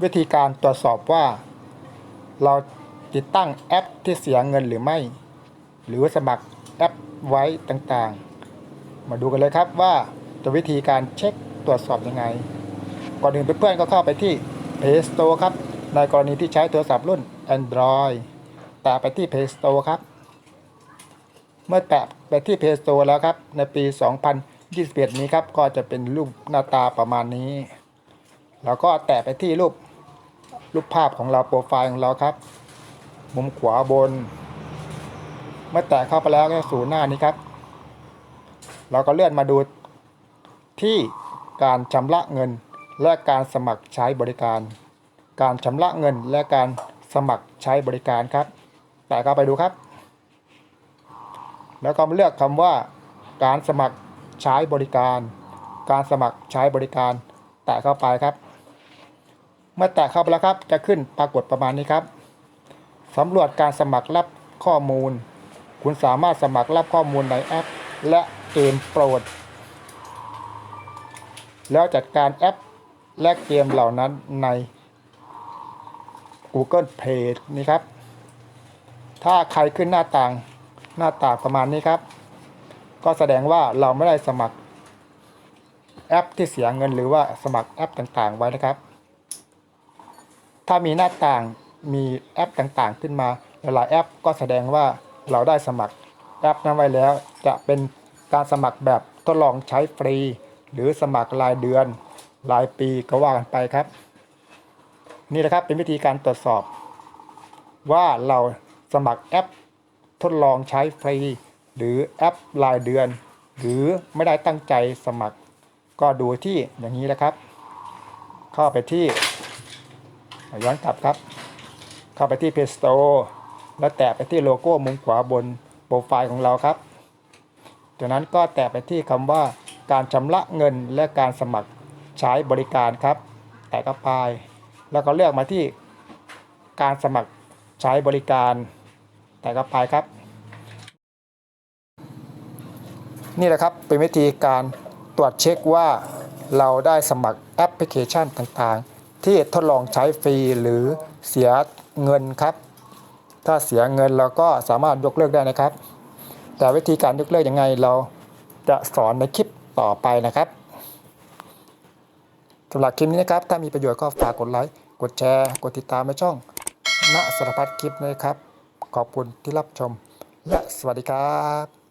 วิธีการตรวจสอบว่า เราติดตั้งแอปที่เสียเงินหรือไม่ หรือสมัครแอปไว้ต่างๆ มาดูกันเลยครับว่าจะวิธีการเช็คตรวจสอบยังไง ก่อนอื่นเพื่อนๆก็เข้าไปที่ Play Store ครับ ในกรณีที่ใช้โทรศัพท์รุ่น Android แตะไปที่ Play Store ครับ เมื่อแตะไปที่ Play Store แล้วครับ ในปี 2021 นี้ครับ ก็จะเป็นรูปหน้าตาประมาณนี้ แล้วก็แตะไปที่รูปรูปภาพของเราโปรไฟล์ของเราครับ มุมขวาบน เมื่อแตะเข้าไปแล้วก็สู่หน้านี้ครับ เราก็เลื่อนมาดูที่การชำระเงินและการสมัครใช้บริการ การชำระเงินและการสมัครใช้บริการครับ แต่เข้าไปดูครับ แล้วก็เลือกคำว่า การสมัครใช้บริการ การสมัครใช้บริการ แตะเข้าไปครับ เมื่อแตะเข้าไปแล้วครับ จะขึ้นปรากฏประมาณนี้ครับสำรวจการสมัครรับข้อมูล คุณสามารถสมัครรับข้อมูลในแอป และเกมโปรด แล้วจัดการแอปและเกมเหล่านั้นใน Google Play นี่ครับ ถ้าใครขึ้นหน้าต่างหน้าต่างประมาณนี้ครับ ก็แสดงว่าเราไม่ได้สมัครแอปที่เสียเงินหรือว่าสมัครแอปต่างๆไว้นะครับ ถ้ามีหน้าต่างมีแอปต่างๆ ขึ้นมาหลายแอปก็แสดงว่าเราได้สมัครแอปนั้นไว้แล้ว จะเป็นการสมัครแบบทดลองใช้ฟรี หรือสมัครรายเดือนรายปีก็ว่ากันไปครับ นี่แหละครับเป็นวิธีการตรวจสอบ ว่าเราสมัครแอปทดลองใช้ฟรี หรือแอปรายเดือน หรือไม่ได้ตั้งใจสมัคร ก็ดูที่อย่างนี้แหละครับ เข้าไปที่ ย้อนกลับครับ เข้าไปที่ Play Store แล้วแตะไปที่โลโก้มุมขวาบนโปรไฟล์ของเราครับ จากนั้นก็แตะไปที่คำว่าการชำระเงินและการสมัครใช้บริการครับ แตะเข้าไป แล้วก็เลือกมาที่การสมัครใช้บริการ แตะเข้าไปครับ นี่แหละครับเป็นวิธีการตรวจเช็คว่าเราได้สมัครแอปพลิเคชันต่างๆ ที่ทดลองใช้ฟรีหรือเสียเงินครับ ถ้าเสียเงินเราก็สามารถยกเลิกได้นะครับ แต่วิธีการยกเลิกยังไงเราจะสอนในคลิปต่อไปนะครับสำหรับคลิปนี้นะครับ ถ้ามีประโยชน์ก็ฝากกดไลค์กดแชร์ กดติดตามในช่องณสารพัดคลิปนะครับ ขอบคุณที่รับชม และสวัสดีครับ